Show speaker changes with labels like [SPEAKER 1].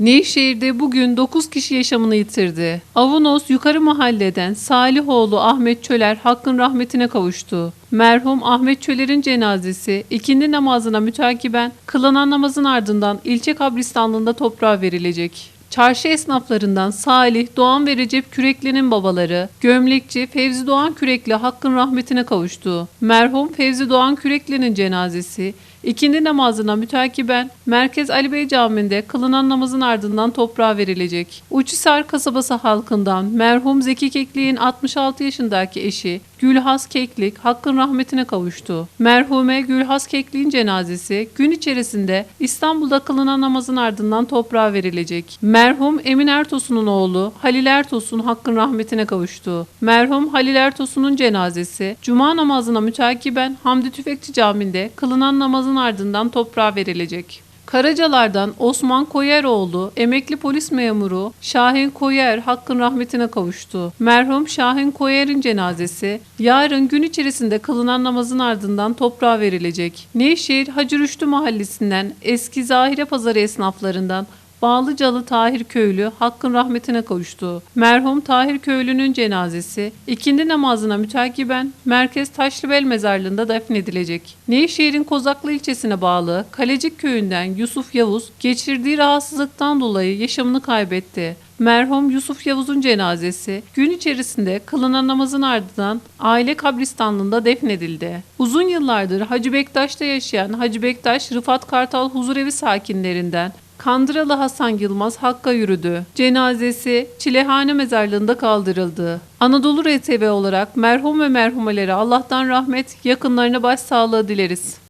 [SPEAKER 1] Nevşehir'de bugün 9 kişi yaşamını yitirdi. Avanos Yukarı Mahalle'den Salihoğlu Ahmet Çöler hakkın rahmetine kavuştu. Merhum Ahmet Çöler'in cenazesi ikindi namazına mütakiben kılınan namazın ardından ilçe kabristanlığında toprağa verilecek. Çarşı esnaflarından Salih, Doğan ve Recep Kürekli'nin babaları, gömlekçi Fevzi Doğan Kürekli hakkın rahmetine kavuştu. Merhum Fevzi Doğan Kürekli'nin cenazesi ikindi namazına mütakiben Merkez Ali Bey Camii'nde kılınan namazın ardından toprağa verilecek. Uçhisar kasabası halkından merhum Zeki Keklik'in 66 yaşındaki eşi Gülhas Keklik hakkın rahmetine kavuştu. Merhume Gülhas Keklik'in cenazesi gün içerisinde İstanbul'da kılınan namazın ardından toprağa verilecek. Merhum Emin Ertosun'un oğlu Halil Ertosun hakkın rahmetine kavuştu. Merhum Halil Ertosun'un cenazesi Cuma namazına mütakiben Hamdi Tüfekçi Camii'nde kılınan namazın ardından toprağa verilecek. Karacalar'dan Osman Koyeroğlu, emekli polis memuru Şahin Koyer hakkın rahmetine kavuştu. Merhum Şahin Koyer'in cenazesi yarın gün içerisinde kılınan namazın ardından toprağa verilecek. Nevşehir Hacı Rüştü mahallesinden eski Zahire Pazarı esnaflarından Bağlıcalı Tahir Köylü hakkın rahmetine kavuştu. Merhum Tahir Köylü'nün cenazesi ikindi namazına mütakiben Merkez Taşlıbel mezarlığında defnedilecek. Nevşehir'in Kozaklı ilçesine bağlı Kalecik köyünden Yusuf Yavuz geçirdiği rahatsızlıktan dolayı yaşamını kaybetti. Merhum Yusuf Yavuz'un cenazesi gün içerisinde kılınan namazın ardından aile kabristanlığında defnedildi. Uzun yıllardır Hacı Bektaş'ta yaşayan Hacı Bektaş Rıfat Kartal Huzurevi sakinlerinden Kandıralı Hasan Yılmaz Hakk'a yürüdü. Cenazesi Çilehane mezarlığında kaldırıldı. Anadolu RTV olarak merhum ve merhumelere Allah'tan rahmet, yakınlarına başsağlığı dileriz.